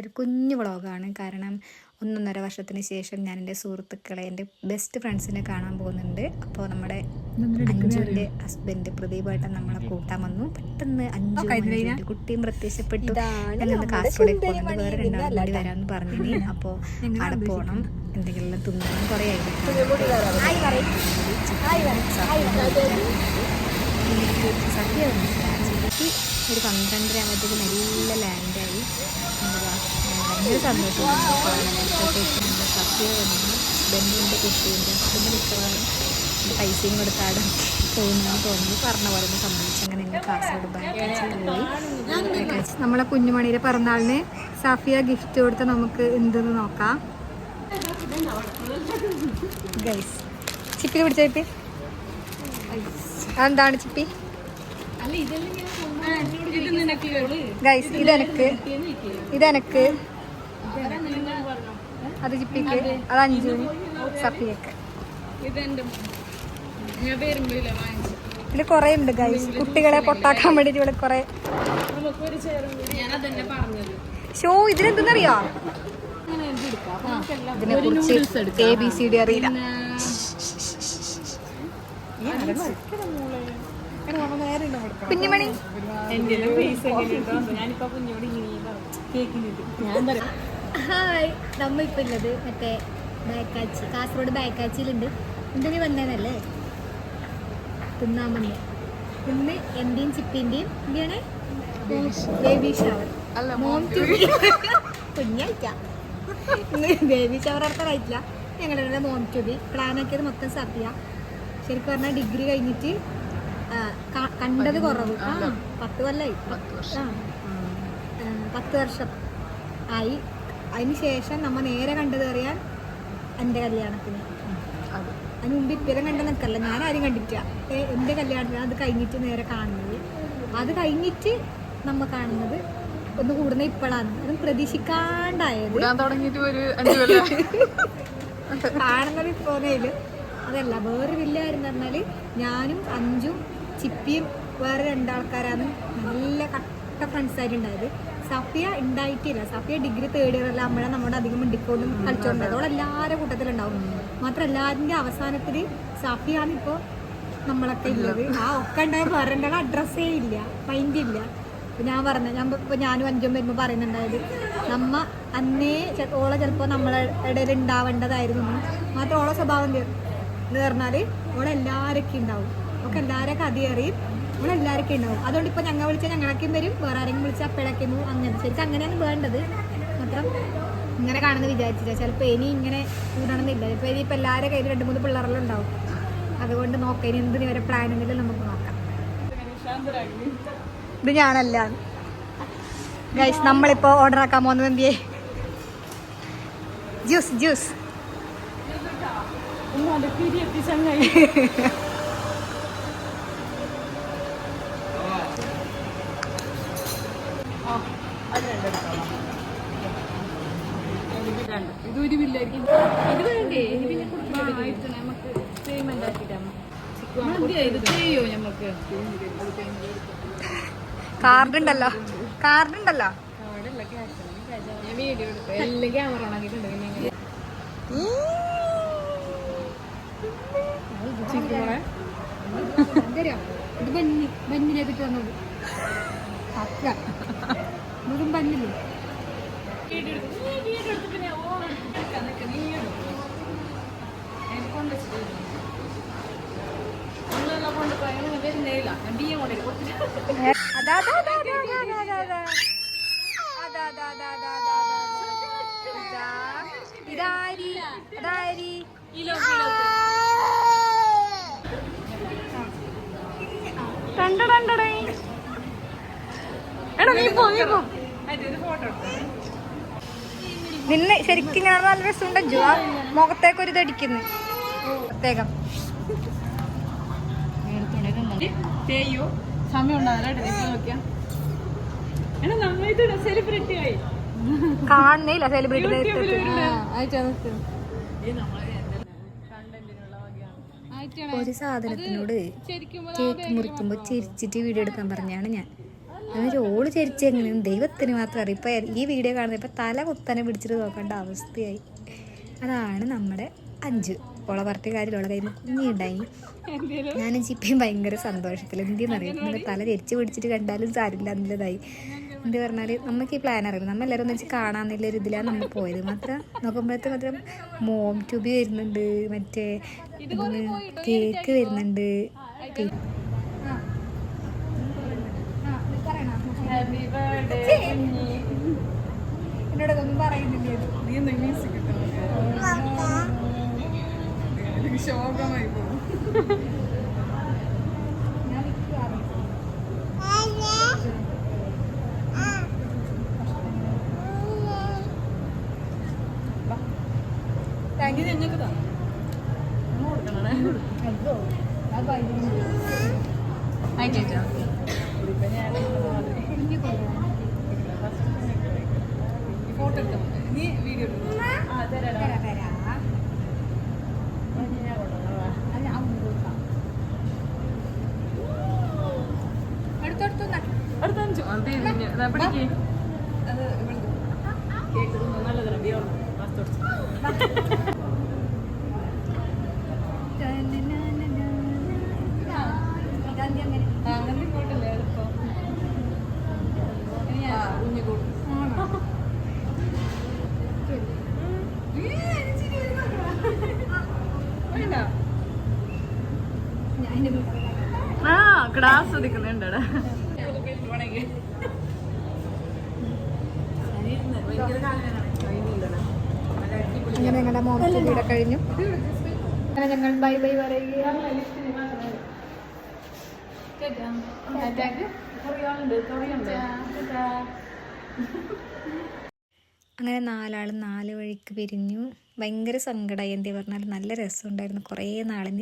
ഒരു കുഞ്ഞു വ്ളോഗാണ്. കാരണം ഒന്നൊന്നര വർഷത്തിന് ശേഷം ഞാൻ എന്റെ സുഹൃത്തുക്കളെ എന്റെ ബെസ്റ്റ് ഫ്രണ്ട്സിനെ കാണാൻ പോകുന്നുണ്ട്. അപ്പോൾ നമ്മുടെ അഞ്ജുവിന്റെ ഹസ്ബൻഡ് പ്രദീപായിട്ട് നമ്മളെ കൂട്ടാൻ വന്നു. പെട്ടെന്ന് അഞ്ചു മഞ്ജുവിന്റെ കുട്ടിയും പ്രത്യക്ഷപ്പെട്ടു. ഞങ്ങൾ കാസർഗോഡ് പോകുന്നുണ്ട് വേറെ രണ്ടാളും കൂടി വരാമെന്ന് പറഞ്ഞിനി. അപ്പോൾ അവിടെ പോകണം എന്തെങ്കിലും തിന്നണം കുറേ ആയിട്ട് വന്നിട്ട് ഒരു പന്ത്രണ്ടര ആകുമ്പോഴത്തേക്കും നല്ല ലാൻഡായി ഭയങ്കര സന്തോഷമുണ്ട് സദ്യ വന്നു. ബന്ധുവിന്റെ കുട്ടീന്റെ അതിന്റെ മിക്കവാറും പൈസയും കൊടുത്താടെ പോകുന്നതെന്ന് തോന്നി പറഞ്ഞ പോലെ ഒന്ന് സംഭവിച്ചു അങ്ങനെ ഞങ്ങൾ കാസർഗോഡ് ബാങ്ക് പോയി. നമ്മളെ കുഞ്ഞുമണിയുടെ പിറന്നാളിന് സഫിയ ഗിഫ്റ്റ് കൊടുത്ത് നമുക്ക് എന്തെന്ന് നോക്കാം? ഗൈസ് ചിപ്പി പിടിച്ച അതെന്താണ് ചിപ്പി? ഗൈസ് ഇതെനക്ക്. ഇതെനക്ക് അത് ചിപ്പിക്ക് അത് അഞ്ചുവിന് സഫിയൊക്കെ ഇതിൽ കുറേ ഉണ്ട് ഗൈസ് കുട്ടികളെ പൊട്ടാക്കാൻ വേണ്ടിയിട്ട് ഇവിടെ കുറേ. ഷോ ഇതിനെന്തെന്നറിയോ? ഇതിനെ കുറിച്ച് എ ബി സി ഡി അറിയില്ല. കുഞ്ഞുമണി? ഹായ് നമ്മ ഇപ്പൊ ഉള്ളത് മറ്റേ ബാക്കാച്ചി കാസർഗോഡ് ബാക്കാച്ചിയിലുണ്ട്. എന്തിനു വന്നേന്നല്ലേ? തിന്നാൻ വന്നേ ഇന്ന് എന്റെയും ചിപ്പിന്റെയും എന്താണ് ബേബി ഷവർ മോം കുഞ്ഞാഴ്ച ഇന്ന് ബേബി ഷവർ അർത്ഥമായിട്ടില്ല ഞങ്ങളുടെ മോം ട്യൂബി പ്ലാൻ ആക്കിയത് മൊത്തം സത്യ ശരിക്കും പറഞ്ഞാൽ ഡിഗ്രി കഴിഞ്ഞിട്ട് കണ്ടത് കുറവ്. പത്ത് കൊല്ലായി. പത്ത് വർഷം. ആയി. അതിന് ശേഷം നമ്മ നേരെ കണ്ടത് അറിയാൻ എന്റെ കല്യാണത്തിന്. അതിന് മുമ്പ് ഇപ്പം കണ്ട നിൽക്കല്ല. ഞാൻ ആരും കണ്ടിട്ടില്ല. എന്റെ എന്റെ കല്യാണത്തിന് അത് കഴിഞ്ഞിട്ട് നേരെ കാണുന്നത്. അത് കഴിഞ്ഞിട്ട് നമ്മ കാണുന്നത് ഒന്ന് കൂടുന്ന ഇപ്പോഴാണ് അതും പ്രതീക്ഷിക്കാണ്ടായത്. കാണുന്നത് ഇപ്പോന്നേൽ. അതല്ല വേറെ വില്ലായിരുന്നു പറഞ്ഞാൽ ഞാനും അഞ്ചും ചിപ്പിയും വേറെ രണ്ടാൾക്കാരാണ് നല്ല കട്ട ഫ്രണ്ട്സ് ആയിട്ടുണ്ടായത്. സഫിയ ഉണ്ടായിട്ടില്ല. സഫിയ ഡിഗ്രി തേർഡ് ഇയർ എല്ലാം ആകുമ്പോഴാണ് നമ്മുടെ അധികം മിണ്ടിക്കൊണ്ടും കളിച്ചോണ്ടായത് അവൾ എല്ലാവരുടെ കൂട്ടത്തിലുണ്ടാവും. മാത്രം എല്ലാവരുടെ അവസാനത്തിൽ സഫിയാണ് ഇപ്പോൾ നമ്മളൊക്കെ ഉള്ളത്. ആ ഒക്കെ ഉണ്ടായ വേറെ അഡ്രസ്സേ ഇല്ല. മൈൻഡ് ഇല്ല. ഞാൻ പറഞ്ഞ ഞാൻ ഇപ്പോൾ ഞാനും അഞ്ചും വരുമ്പോൾ പറയുന്നുണ്ടായത് നമ്മ അന്നേ ചെ- ഓളെ ചിലപ്പോൾ നമ്മളെ ഇടയിൽ ഉണ്ടാവേണ്ടതായിരുന്നു. മാത്രം ഓളെ സ്വഭാവം എന്ന് പറഞ്ഞാൽ ഓളെ എല്ലാരൊക്കെ ഉണ്ടാവും ഒക്കെ എല്ലാവരും അതിയേറിയും നമ്മൾ എല്ലാരൊക്കെ ഉണ്ടാവും. അതുകൊണ്ട് ഇപ്പൊ ഞങ്ങൾ വിളിച്ചാൽ ഞങ്ങളൊക്കെയും വരും. വേറെ ആരെങ്കിലും വിളിച്ചാൽ അപ്പോഴൊക്കെയും അങ്ങനെ. ശരിക്കും അങ്ങനെയാണ് വേണ്ടത്. മാത്രം ഇങ്ങനെ കാണുന്നത് വിചാരിച്ചില്ല ചിലപ്പോൾ ഇനി ഇങ്ങനെ കൂടണമെന്നില്ല ഇപ്പോൾ ഇനി ഇപ്പം എല്ലാവരുടെ കയ്യിൽ രണ്ട് മൂന്ന് പിള്ളേരെല്ലാം ഉണ്ടാവും. അതുകൊണ്ട് നോക്കാം. ഇനി എന്തിനു വരെ പ്ലാൻ ഉണ്ടെങ്കിലും നമുക്ക് നോക്കാം. ഇത് ഞാനല്ല. ഗൈസ് നമ്മളിപ്പോൾ ഓർഡർ ആക്കാൻ പോകുന്നത് എന്തിയേ ജ്യൂസ് ജ്യൂസ് ഇതൊരു ബില്ലായിരിക്കും. ഇത് വേണ്ടേ? ഇത് പിന്നെ കൊടുത്തിട്ട് നമുക്ക് പേയ്മെന്റ് ആക്കിട്ടാ ഇത് ചെയ്യോ നമുക്ക് കാർഡ് ഉണ്ടല്ലോ കാർഡ് ഉണ്ടല്ലോ ഞാൻ വീഡിയോ എടുക്കും എല്ലാം ക്യാമറ ഇത് ബന്നി ബന്നിനെ കിട്ടി വന്നത് സത്യം ഇതും ബന്നില്ലേ അതാ അതാ അതാ അതാ അതാ അതാ അതാ. അതാ അതാ അതാ അതാ അതാ അതാ. ഇതാ. ഇതാരി ഇതാരി കണ്ടടണ്ടടേ എടാ നീ പോ നീ പോ ഫോട്ടോ എടുത്തു നിന്നെ ശരിക്കും ഞാൻ നല്ല രസമുണ്ട്. അഞ്ചു ആ മുഖത്തേക്ക് ഒരു ഇതടിക്കുന്നു പ്രത്യേകം. കാണുന്നില്ല സെലിബ്രിറ്റി ഒരു സാധനത്തിനോട് കേക്ക് മുറിക്കുമ്പോൾ ചിരിച്ചിട്ട് വീഡിയോ എടുക്കാൻ പറഞ്ഞാണ് ഞാൻ. എന്നിട്ട് ഓൾ ചരിച്ച് എങ്ങനെയാണ് ദൈവത്തിന് മാത്രം അറിയാം. ഇപ്പം ഈ വീഡിയോ കാണുന്നത് ഇപ്പം തല കുത്തനെ പിടിച്ചിട്ട് നോക്കേണ്ട അവസ്ഥയായി. അതാണ് നമ്മുടെ അഞ്ച്. ഓളെ പറഞ്ഞ കാര്യം ഓളെ കയ്യിൽ കുഞ്ഞിണ്ടായി. ഞാനും ചിപ്പയും ഭയങ്കര സന്തോഷത്തിൽ എന്തെന്നറിയാം ഇങ്ങനെ തല തിരിച്ച് പിടിച്ചിട്ട് കണ്ടാലും സാരില്ല എന്നുള്ളതായി. എന്ത് പറഞ്ഞാൽ നമുക്ക് ഈ പ്ലാൻ അറിയില്ല നമ്മൾ എല്ലാവരും ഒന്നിച്ച് കാണാമെന്നുള്ള ഒരു ഇതിലാണ് നമ്മൾ പോയത്. മാത്രം നോക്കുമ്പോഴത്തെ മാത്രം മോം ട്യൂബി വരുന്നുണ്ട്. മറ്റേ കേക്ക് വരുന്നുണ്ട്. എന്നോട് അതൊന്നും പറയുന്നില്ലേ? നീ എന്തെങ്കിലും മ്യൂസിക് എനിക്ക് ശോകമായി പോകും. താങ്ക് യു ഞങ്ങൾക്ക് താ കൊടുക്കണേ. അതോ ഭയങ്കര ആയിട്ടോ ഇപ്പൊ ഞാൻ ഫോട്ടോ എടുത്തോ നീ വീഡിയോ എടുത്തു ആ. തരാടാ തരാം തരാം അത് ഞാൻ കൊടുക്കാം അടുത്തടുത്ത് അടുത്ത ആ ക്ലാസ് ശ്രദ്ധിക്കുന്നുണ്ടടാ അങ്ങനെ ഞങ്ങളുടെ മോം ഇവിടെ കഴിഞ്ഞു. അങ്ങനെ ഞങ്ങൾ ബൈ ബൈ പറയുക. അങ്ങനെ നാലാളും നാല് വഴിക്ക് പിരിഞ്ഞു. ഭയങ്കര സങ്കടമായി എന്താ പറഞ്ഞാൽ നല്ല രസമുണ്ടായിരുന്നു. കുറേ നാളിന്